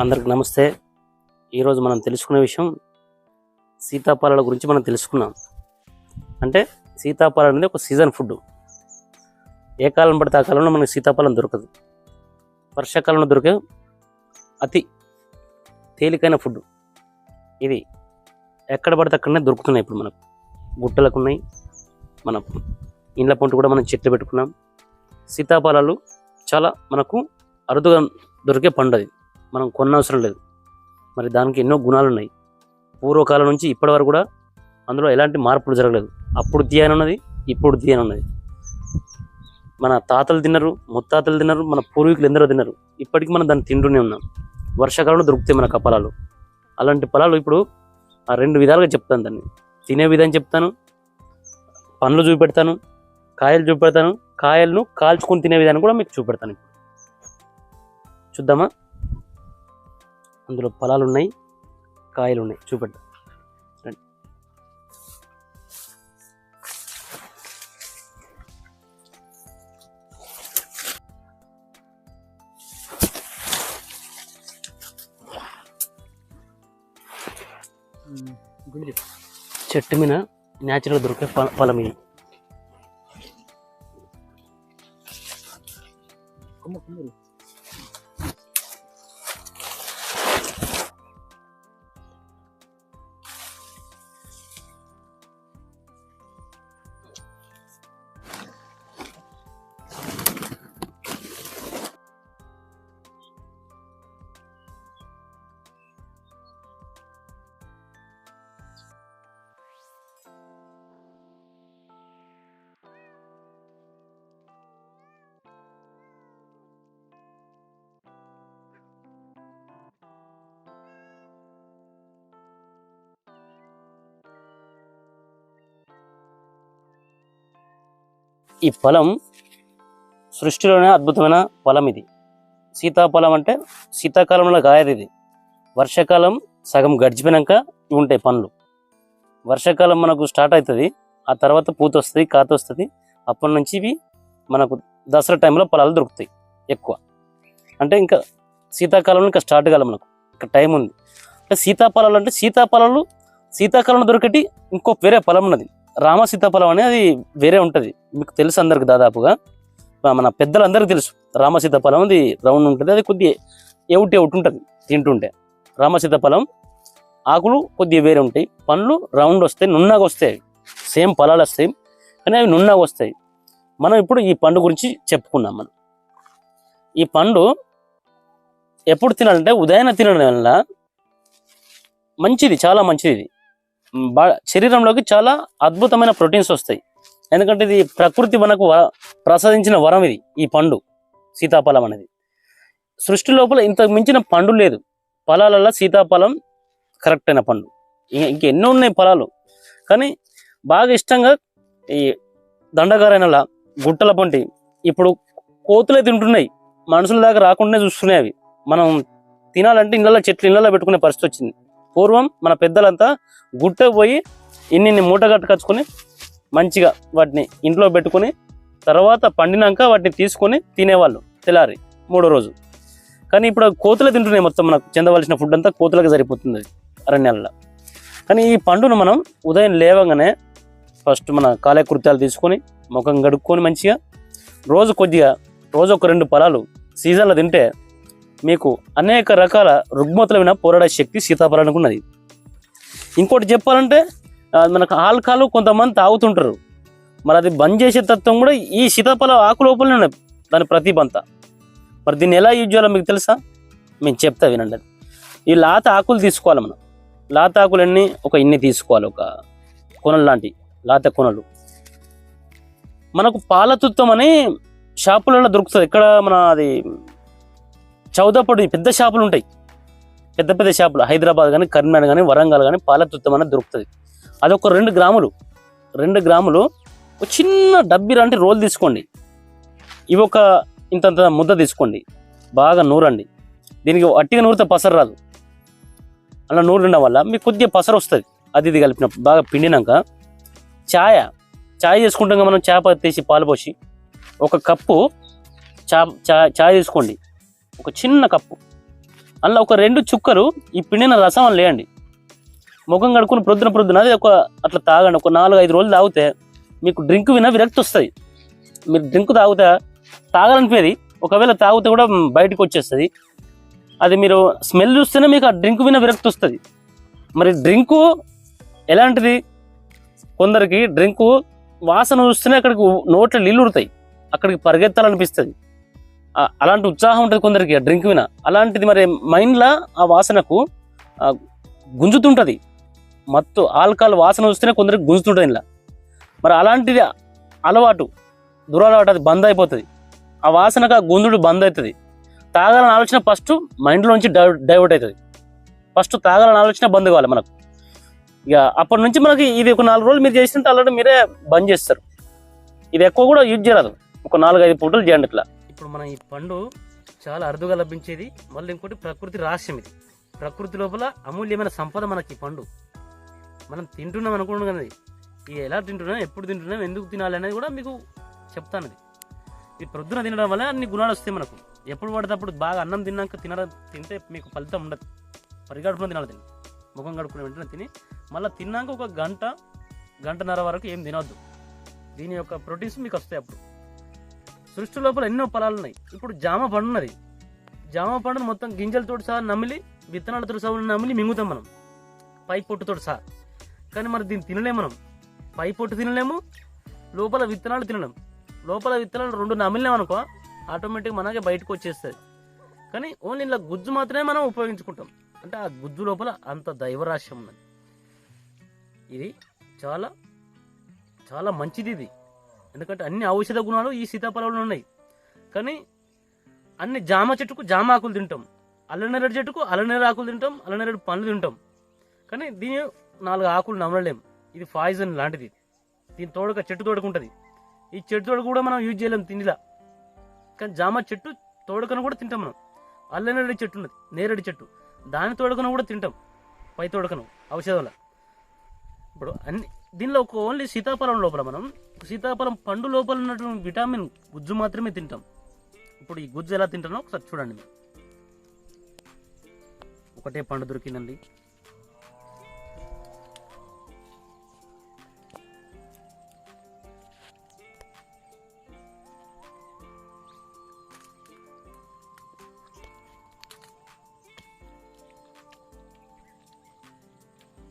అందరికి నమస్తే. ఈరోజు మనం తెలుసుకునే విషయం సీతాఫలాల గురించి మనం తెలుసుకున్నాం. అంటే సీతాఫలం అనేది ఒక సీజన్ ఫుడ్. ఏ కాలం పడితే ఆ కాలంలో మనకి సీతాఫలం దొరకదు. వర్షాకాలంలో దొరికే అతి తేలికైన ఫుడ్. ఇది ఎక్కడ పడితే అక్కడనే దొరుకుతున్నాయి ఇప్పుడు మనకు. గుట్టలకు ఉన్నాయి. మన ఇండ్ల పంట కూడా మనం చెట్లు పెట్టుకున్నాం. సీతాఫలాలు చాలా మనకు అరుదుగా దొరికే పండు అది. మనం కొనవసరం లేదు. మరి దానికి ఎన్నో గుణాలు ఉన్నాయి పూర్వకాలం నుంచి ఇప్పటి వరకు కూడా అందులో ఎలాంటి మార్పులు జరగలేదు. అప్పుడు తీయని ఉన్నది ఇప్పుడు తీయని ఉన్నది మన తాతలు తిన్నారు ముత్తాతలు తిన్నారు మన పూర్వీకులు ఎందరో తిన్నారు. ఇప్పటికీ మనం దాన్ని తింటూనే ఉన్నాం. వర్షాకాలంలో దొరుకుతాయి మనకు ఆ ఫలాలు. అలాంటి ఫలాలు ఇప్పుడు ఆ రెండు విధాలుగా చెప్తాను దాన్ని. తినే విధానం చెప్తాను పండ్లు చూపెడతాను కాయలు చూపెడతాను కాయలను కాల్చుకొని తినే విధానం కూడా మీకు చూపెడతాను ఇప్పుడు. చూద్దామా? అందులో ఫలాలు ఉన్నాయి కాయలు ఉన్నాయి రండి. చెట్టు మీద న్యాచురల్ దొరికే ఫలం ఇది ఈ ఫలం సృష్టిలోనే అద్భుతమైన ఫలం ఇది. సీతాఫలం అంటే శీతాకాలంలో కాయదు ఇది. వర్షాకాలం సగం గడిచిపోయాక ఉంటాయి పండ్లు. వర్షాకాలం మనకు స్టార్ట్ అవుతుంది ఆ తర్వాత పూత వస్తుంది కాత వస్తుంది. అప్పటి నుంచి ఇవి మనకు దసరా టైంలో ఫలాలు దొరుకుతాయి ఎక్కువ. అంటే ఇంకా శీతాకాలంలో ఇంకా స్టార్ట్ కాలం మనకు. ఇంకా టైం ఉంది. అంటే సీతాఫలాలు అంటే సీతాఫలాలు శీతాకాలంలో దొరికటి ఇంకో వేరే ఫలం ఉన్నది. రామ సీతాఫలం అనేది వేరే ఉంటుంది. మీకు తెలుసు అందరికి దాదాపుగా. మన పెద్దలందరికీ తెలుసు. రామ సీతాఫలం అది రౌండ్ ఉంటుంది. అది కొద్దిగా ఎవుటి ఎవుటి ఉంటుంది తింటుంటే. రామ సీతాఫలం ఆకులు కొద్దిగా వేరే ఉంటాయి. పండ్లు రౌండ్ వస్తాయి నున్నగా వస్తాయి. సేమ్ ఫలాలు వస్తాయి. కానీ అవి నున్నగా వస్తాయి. మనం ఇప్పుడు ఈ పండు గురించి చెప్పుకున్నాం మనం. ఈ పండు ఎప్పుడు తినాలంటే ఉదయాన్నే తినడం వల్ల మంచిది చాలా మంచిది ఇది. శరీరంలోకి చాలా అద్భుతమైన ప్రోటీన్స్ వస్తాయి. ఎందుకంటే ఇది ప్రకృతి మనకు ప్రసాదించిన వరం ఇది ఈ పండు సీతాఫలం అనేది. సృష్టి లోపల ఇంతకు మించిన పండు లేదు. ఫలాలలో సీతాఫలం కరెక్ట్ అయిన పండు. ఇం- ఇంక ఎన్నో ఉన్నాయి ఫలాలు. కానీ బాగా ఇష్టంగా ఈ దండగారైనలా గుట్టల పంటి ఇప్పుడు కోతులే తింటున్నాయి. మనుషుల దాకా రాకుండా చూస్తున్నాయి అవి. మనం తినాలంటే ఇళ్ళలో చెట్లు ఇళ్ళలో పెట్టుకునే పరిస్థితి వచ్చింది. పూర్వం మన పెద్దలంతా గుట్టకు పోయి ఇన్ని మూట కట్టుకొచ్చుకొని మంచిగా వాటిని ఇంట్లో పెట్టుకొని తర్వాత పండినాక వాటిని తీసుకొని తినేవాళ్ళు తెల్లారి మూడో రోజు. కానీ ఇప్పుడు కోతులు కోతులే తింటున్నాయి మొత్తం మనకు. చెందవలసిన ఫుడ్ అంతా కోతులకు సరిపోతుంది అరణ్యాలలో. కానీ ఈ పండును మనం ఉదయం లేవగానే ఫస్ట్ మన కాలకృత్యాలు తీసుకొని ముఖం గడుక్కొని మంచిగా రోజు కొద్దిగా రోజు ఒక రెండు ఫలాలు సీజన్లో తింటే మీకు అనేక రకాల రుగ్మతల మీద పోరాడే శక్తి సీతాఫలానికి ఉన్నది. ఇంకోటి చెప్పాలంటే మనకు ఆల్కహాల్ కొంతమంది తాగుతుంటారు. మరి అది బంద్ చేసే తత్వం కూడా ఈ సీతాఫల ఆకు లోపలనే ఉన్నది దాని ప్రతిభ మరి దీన్ని ఎలా యూజ్ చేయాలో మీకు తెలుసా? మేము చెప్తా వినండి. అది. ఈ లాత ఆకులు తీసుకోవాలి మనం. లాత ఆకులన్నీ ఒక ఇన్ని తీసుకోవాలి ఒక కొనలు లాంటి లాత కొనలు. మనకు పాలతుత్వం అని షాపులలో దొరుకుతుంది. ఇక్కడ మన అది చౌదపడి పెద్ద షాపులు ఉంటాయి. పెద్ద పెద్ద షాపులు. హైదరాబాద్ కానీ కరీంనగర్ కానీ వరంగల్ కానీ పాలతుత్తం అనేది దొరుకుతుంది. అది ఒక రెండు గ్రాములు. రెండు గ్రాములు ఒక చిన్న డబ్బి లాంటి రోల్ తీసుకోండి. ఇవి ఒక ఇంతంత ముద్ద తీసుకోండి. బాగా నూరండి. దీనికి అట్టిగా నూరితే పసరు రాదు. అలా నూరడం వల్ల మీకు కొద్దిగా పసరు వస్తుంది. అది ఇది కలిపినప్పుడు బాగా పిండినాక ఛాయ. ఛాయ్ చేసుకుంటాం మనం చేప తీసి పాలు పోసి. ఒక కప్పు చా ఛాయ్ తీసుకోండి. ఒక చిన్న కప్పు. అందులో ఒక రెండు చుక్కలు ఈ పిండిన రసం అని లేయండి. ముఖం కడుక్కుని ప్రొద్దున ప్రొద్దున అది ఒక అట్లా తాగండి. ఒక నాలుగు ఐదు రోజులు తాగితే మీకు డ్రింక్ విన విరక్తి వస్తుంది. మీరు డ్రింక్ తాగితే తాగాలనిపేది ఒకవేళ తాగితే కూడా బయటకు వచ్చేస్తుంది. అది మీరు స్మెల్ చూస్తేనే మీకు ఆ డ్రింక్ విన విరక్తి వస్తుంది. మరి డ్రింకు ఎలాంటిది? కొందరికి డ్రింకు వాసన చూస్తేనే అక్కడికి నోట్లో నీళ్ళు ఉడతాయి. అక్కడికి పరిగెత్తాలనిపిస్తుంది. అలాంటి ఉత్సాహం ఉంటుంది కొందరికి ఆ డ్రింక్ విన. అలాంటిది మరి మైండ్లో ఆ వాసనకు గుంజుతుంటుంది. మత్తు ఆల్కహాల్ వాసన వస్తేనే కొందరికి గుంజుతుంటుంది ఇలా మరి అలాంటిది అలవాటు దురలవాటు అది బంద్ అయిపోతుంది. ఆ వాసనకు ఆ గుంజుడు బంద్ అవుతుంది తాగాలని ఆలోచన ఫస్ట్ మైండ్లోంచి డైవ్ డైవర్ట్ అవుతుంది ఫస్ట్ తాగాలని ఆలోచన బంద్ కావాలి మనకు. ఇక అప్పటి నుంచి మనకి ఇది ఒక నాలుగు రోజులు మీరు చేసినట్టు ఆల్రెడీ మీరే బంద్ చేస్తారు. ఇది ఎక్కువ కూడా యూజ్ చేయరాదు. ఒక నాలుగు ఐదు పూటలు చేయండి ఇట్లా. ఇప్పుడు మన ఈ పండు చాలా అరుదుగా లభించేది. మళ్ళీ ఇంకోటి ప్రకృతి రహస్యం ఇది. ప్రకృతి లోపల అమూల్యమైన సంపద మనకి ఈ పండు. మనం తింటున్నాం అనుకున్నాం కదా ఇది ఎలా తింటున్నాం ఎప్పుడు తింటున్నాం ఎందుకు తినాలి అనేది కూడా మీకు చెప్తాను ఇది. ఇది ప్రొద్దున తినడం వల్ల అన్ని గుణాలు వస్తాయి మనకు. ఎప్పుడు పడితే అప్పుడు బాగా అన్నం తిన్నాక తినడం తింటే మీకు ఫలితం ఉండదు. పరిగడుపున తినాలి తిని ముఖం గడుపుకున్న వెంటనే తిని మళ్ళీ తిన్నాక ఒక గంట గంటన్నర వరకు ఏం తినవద్దు దీని యొక్క ప్రోటీన్స్ మీకు వస్తాయి అప్పుడు. సృష్టి లోపల ఎన్నో ఫలాలు ఉన్నాయి. ఇప్పుడు జామ పండు ఉన్నది. జామ పండును మొత్తం గింజలతో సహా నమిలి విత్తనాలతో సహా నమిలి మింగుతాం మనం. పై పొట్టుతో సహా. కానీ మరి దీన్ని తినలేము మనం. పై పొట్టు తినలేము లోపల విత్తనాలు తినలేము లోపల విత్తనాలు రెండు నమిలినాం అనుకో ఆటోమేటిక్ మనకే బయటకు వచ్చేస్తుంది కానీ ఓన్లీ ఇలా గుజ్జు మాత్రమే మనం ఉపయోగించుకుంటాం. అంటే ఆ గుజ్జు లోపల అంత దైవరాశ్యం ఉన్నది. ఇది చాలా చాలా మంచిది ఇది. ఎందుకంటే అన్ని ఔషధ గుణాలు ఈ సీతాఫలంలో ఉన్నాయి. కానీ అన్ని జామ చెట్టుకు జామ ఆకులు తింటాం. అల్లనేరేడు చెట్టుకు అల్లనేరు ఆకులు తింటాం అల్లనేరేడు పండ్లు తింటాం. కానీ దీని నాలుగు ఆకులు నమలలేం. ఇది పాయిజన్ లాంటిది. దీని తోడక చెట్టు తోడుకుంటుంది ఈ చెట్టు తోడు కూడా మనం యూజ్ చేయలేం తిండిలా. కానీ జామ చెట్టు తోడుకను కూడా తింటాం మనం. అల్లనేరేడు చెట్టు ఉన్నది నేరేడు చెట్టు. దాని తోడుకను కూడా తింటాం. పై తోడకను ఔషధాల. ఇప్పుడు అన్ని దీనిలో ఒక ఓన్లీ సీతాఫలం లోపల మనం సీతాఫలం పండు లోపల ఉన్నటువంటి విటామిన్ గుజ్జు మాత్రమే తింటాం. ఇప్పుడు ఈ గుజ్జు ఎలా తింటానో ఒకసారి చూడండి ఒకటే పండు దొరికిందండి.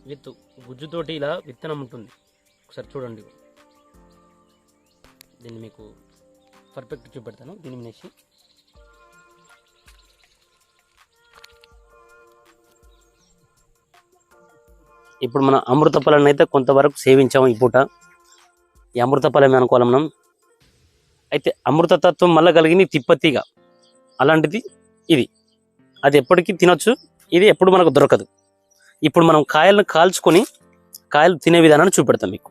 విత్ గుజ్జుతోటి ఇలా విత్తనం ఉంటుంది. ఒకసారి చూడండి. దీన్ని మీకు పర్ఫెక్ట్ చూపెడతాను. దీని మీనేసి ఇప్పుడు మన అమృత ఫలాన్ని అయితే కొంతవరకు సేవించాము ఈ పూట. ఈ అమృత ఫలమే అనుకోవాలి మనం. అయితే అమృతతత్వం మళ్ళీ కలిగింది తిప్పతీగ. అలాంటిది ఇది. అది ఎప్పటికీ తినొచ్చు. ఇది ఎప్పుడు మనకు దొరకదు. ఇప్పుడు మనం కాయలను కాల్చుకొని కాయలు తినే విధానాన్ని చూపెడతాం మీకు.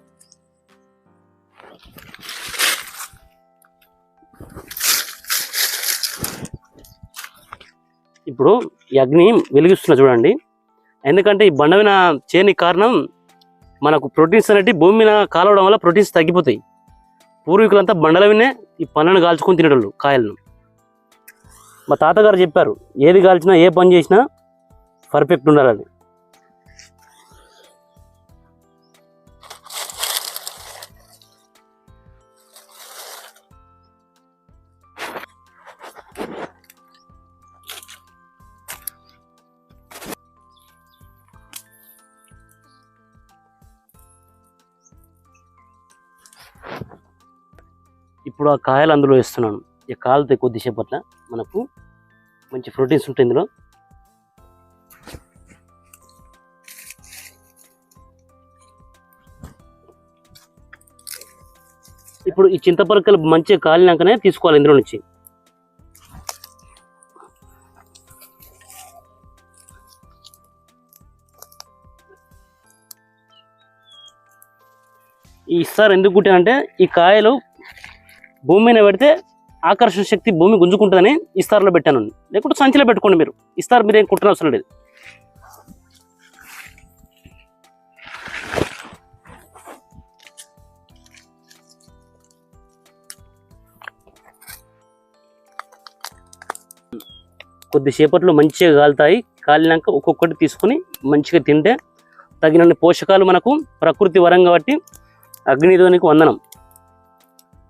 ఇప్పుడు ఈ అగ్ని వెలిగిస్తున్నా చూడండి. ఎందుకంటే ఈ బండవిన చేయని కారణం మనకు ప్రోటీన్స్ అనేటివి భూమి మీద కాలవడం వల్ల ప్రోటీన్స్ తగ్గిపోతాయి. పూర్వీకులంతా బండలవినే ఈ పనులను కాల్చుకొని తినేటోళ్ళు కాయలను. మా తాతగారు చెప్పారు ఏది కాల్చినా ఏ పని చేసినా పర్ఫెక్ట్ ఉండాలని. ఇప్పుడు ఆ కాయలు అందులో వేస్తున్నాను. ఈ కాలుతో కొద్దిసేపట్ల మనకు మంచి ప్రోటీన్స్ ఉంటాయి ఇందులో. ఇప్పుడు ఈ చింతపరకలు మంచిగా కాలినాకనే తీసుకోవాలి ఇందులో నుంచి. ఈ ఇస్తారు ఎందుకు కుట్టానంటే ఈ కాయలు భూమి మీద పెడితే ఆకర్షణ శక్తి భూమి గుంజుకుంటుందని ఇస్తార్లో పెట్టాను. లేకుంటే సంచిలో పెట్టుకోండి మీరు. ఇస్తారు మీరు ఏం కుట్టిన అవసరం లేదు. కొద్దిసేపట్లో మంచిగా కాలుతాయి. కాలినాక ఒక్కొక్కటి తీసుకొని మంచిగా తింటే తగినన్ని పోషకాలు మనకు ప్రకృతి వరం కాబట్టి అగ్నిదేవునికి వందనం.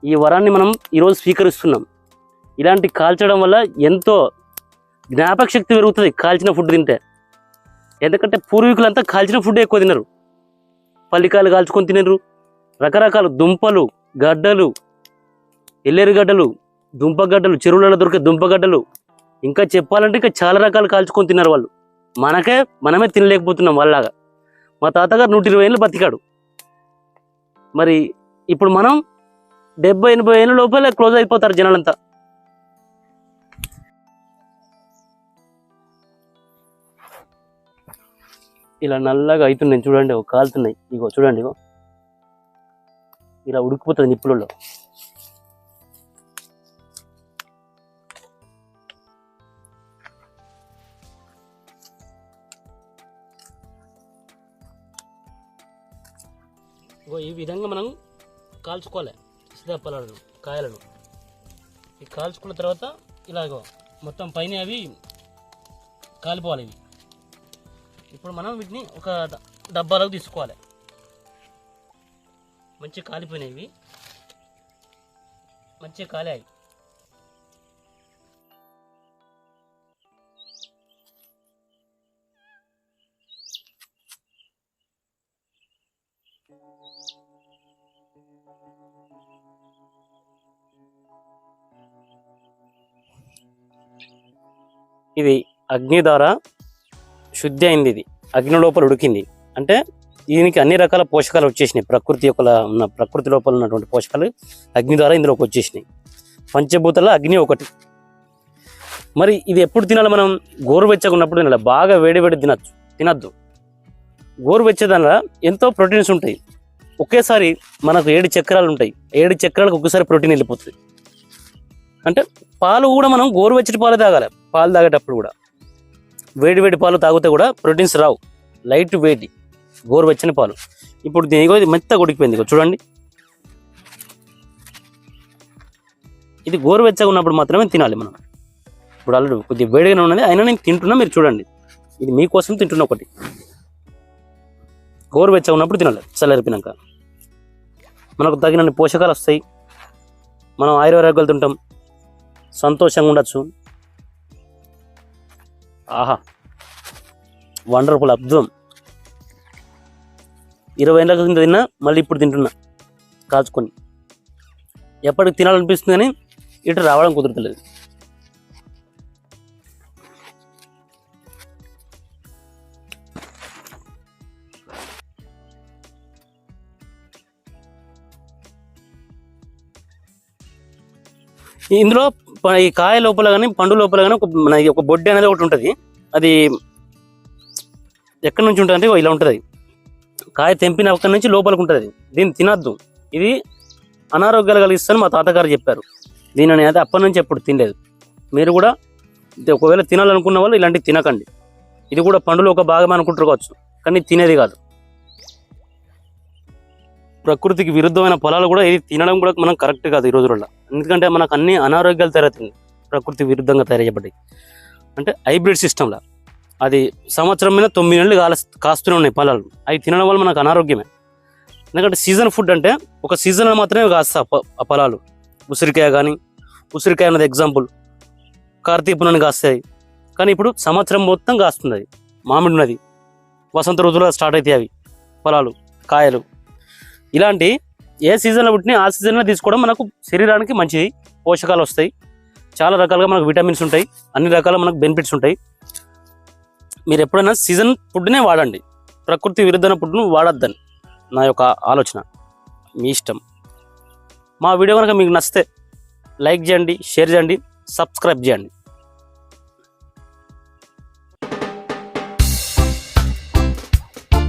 ఈ వరాన్ని మనం ఈరోజు స్వీకరిస్తున్నాం. ఇలాంటి కాల్చడం వల్ల ఎంతో జ్ఞాపక శక్తి పెరుగుతుంది కాల్చిన ఫుడ్ తింటే. ఎందుకంటే పూర్వీకులంతా కాల్చిన ఫుడ్ ఎక్కువ తినరు. పల్లికాయలు కాల్చుకొని తినరు. రకరకాల దుంపలు గడ్డలు ఎల్లేరుగడ్డలు దుంపగడ్డలు చెరువులలో దొరికే దుంపగడ్డలు. ఇంకా చెప్పాలంటే ఇంకా చాలా రకాలు కాల్చుకొని తిన్నారు వాళ్ళు. మనకే మనమే తినలేకపోతున్నాం వాళ్ళలాగా. మా తాతగారు నూట ఇరవై ఏళ్ళు బతికాడు. మరి ఇప్పుడు మనం డెబ్బై ఎనభై ఏళ్ళ లోపలే క్లోజ్ అయిపోతారు జనాలంతా. ఇలా నల్లగా అవుతున్నాయి చూడండి ఒక కాలుతున్నాయి. ఇగో చూడండి ఇగో. ఇలా ఉడికిపోతుంది నిప్పులలో. ఈ విధంగా మనం కాల్చుకోవాలి. సీతాఫలాలను కాయలను. ఈ కాల్చుకున్న తర్వాత ఇలాగో మొత్తం పైన అవి కాలిపోవాలి ఇవి. ఇప్పుడు మనం వీటిని ఒక డబ్బాలోకి తీసుకోవాలి. మంచిగా కాలిపోయినాయి ఇవి. మంచిగా కాలాయి. ఇది అగ్ని ద్వారా శుద్ధి అయింది ఇది. అగ్ని లోపల ఉడికింది. అంటే దీనికి అన్ని రకాల పోషకాలు వచ్చేసినాయి. ప్రకృతి యొక్క ఉన్న ప్రకృతి లోపల ఉన్నటువంటి పోషకాలు అగ్ని ద్వారా ఇందులోకి వచ్చేసినాయి. పంచభూతాల అగ్ని ఒకటి. మరి ఇది ఎప్పుడు తినాలి మనం? గోరువెచ్చగా ఉన్నప్పుడు తినాలి. బాగా వేడివేడి తినచ్చు. తినద్దు. గోరువెచ్చదన ఎంతో ప్రోటీన్స్ ఉంటాయి. ఒకేసారి మనకు ఏడు చక్రాలు ఉంటాయి. ఏడు చక్రాలకు ఒకేసారి ప్రోటీన్ వెళ్ళిపోతుంది. అంటే పాలు కూడా మనం గోరువెచ్చటి పాలు తాగాలి. పాలు తాగేటప్పుడు కూడా. వేడి వేడి పాలు తాగితే కూడా ప్రోటీన్స్ రావు. లైట్ వేడి గోరువెచ్చని పాలు. ఇప్పుడు దీని ఇది మెత్తగా ఉడికిపోయింది చూడండి. ఇది గోరువెచ్చగా ఉన్నప్పుడు మాత్రమే తినాలి మనం. ఇప్పుడు ఆల్రెడీ కొద్దిగా వేడిగానే ఉన్నది. అయినా నేను తింటున్నా మీరు చూడండి. ఇది మీకోసం తింటున్నా ఒకటి. గోరువెచ్చగా ఉన్నప్పుడు తినాలి చల్లరిపినాక మనకు తగినన్ని పోషకాలు వస్తాయి. మనం ఆయుర్వేదాలు తింటాం. సంతోషంగా ఉండొచ్చు ఆహా. వండర్ఫుల్ అద్భుతం ఇరవై ఏళ్ళ క్రితం తిన్నా మళ్ళీ ఇప్పుడు తింటున్నా. కాల్చుకొని. ఎప్పటికి తినాలనిపిస్తుంది కానీ ఇటు రావడం కుదరతలేదు. ఇందులో ఈ కాయ లోపల కానీ పండు లోపల కానీ ఒక ఒక బొడ్డి అనేది ఒకటి ఉంటుంది. అది ఎక్కడి నుంచి ఉంటుంది అంటే ఇలా ఉంటుంది. కాయ తెంపిన అక్కడి నుంచి లోపలికి ఉంటుంది. దీన్ని తినద్దు. ఇది అనారోగ్యాలు కలిగిస్తాను మా తాతగారు చెప్పారు. దీనిని అయితే అప్పటి నుంచి ఎప్పుడు తినలేదు. మీరు కూడా ఒకవేళ తినాలనుకున్న వాళ్ళు ఇలాంటివి తినకండి. ఇది కూడా పండులో ఒక భాగం అనుకుంటారు కావచ్చు. కానీ తినేది కాదు. ప్రకృతికి విరుద్ధమైన పొలాలు కూడా ఇది తినడం కూడా మనం కరెక్ట్ కాదు ఈ రోజుల్లో. ఎందుకంటే మనకు అన్ని అనారోగ్యాలు తయారవుతుంది ప్రకృతి విరుద్ధంగా తయారు చేయబడి అంటే హైబ్రిడ్ సిస్టంలో. అది సంవత్సరం మీద తొమ్మిది నెలలు కాల కాస్తూనే ఉన్నాయి పొలాలు అవి తినడం వల్ల మనకు అనారోగ్యమే. ఎందుకంటే సీజన్ ఫుడ్ అంటే ఒక సీజన్లో మాత్రమే కాస్తా ఆ పొలాలు. ఉసిరికాయ కానీ ఉసిరికాయ అన్నది ఎగ్జాంపుల్. కార్తీక పునని కాస్తాయి. కానీ ఇప్పుడు సంవత్సరం మొత్తం కాస్తుంది అది మామిడి ఉన్నది వసంత ఋతువులో స్టార్ట్ అవుతాయి అవి. పొలాలు కాయలు. ఇలాంటి ఏ సీజన్లో పుట్టినా ఆ సీజన్లో తీసుకోవడం మనకు శరీరానికి మంచిది. పోషకాలు వస్తాయి. చాలా రకాలుగా మనకు విటమిన్స్ ఉంటాయి. అన్ని రకాల మనకు బెనిఫిట్స్ ఉంటాయి. మీరు ఎప్పుడైనా సీజన్ ఫుడ్నే వాడండి. ప్రకృతి విరుద్ధమైన ఫుడ్ను వాడొద్దని నా యొక్క ఆలోచన. మీ ఇష్టం. మా వీడియో కనుక మీకు నచ్చితే లైక్ చేయండి షేర్ చేయండి సబ్స్క్రైబ్ చేయండి.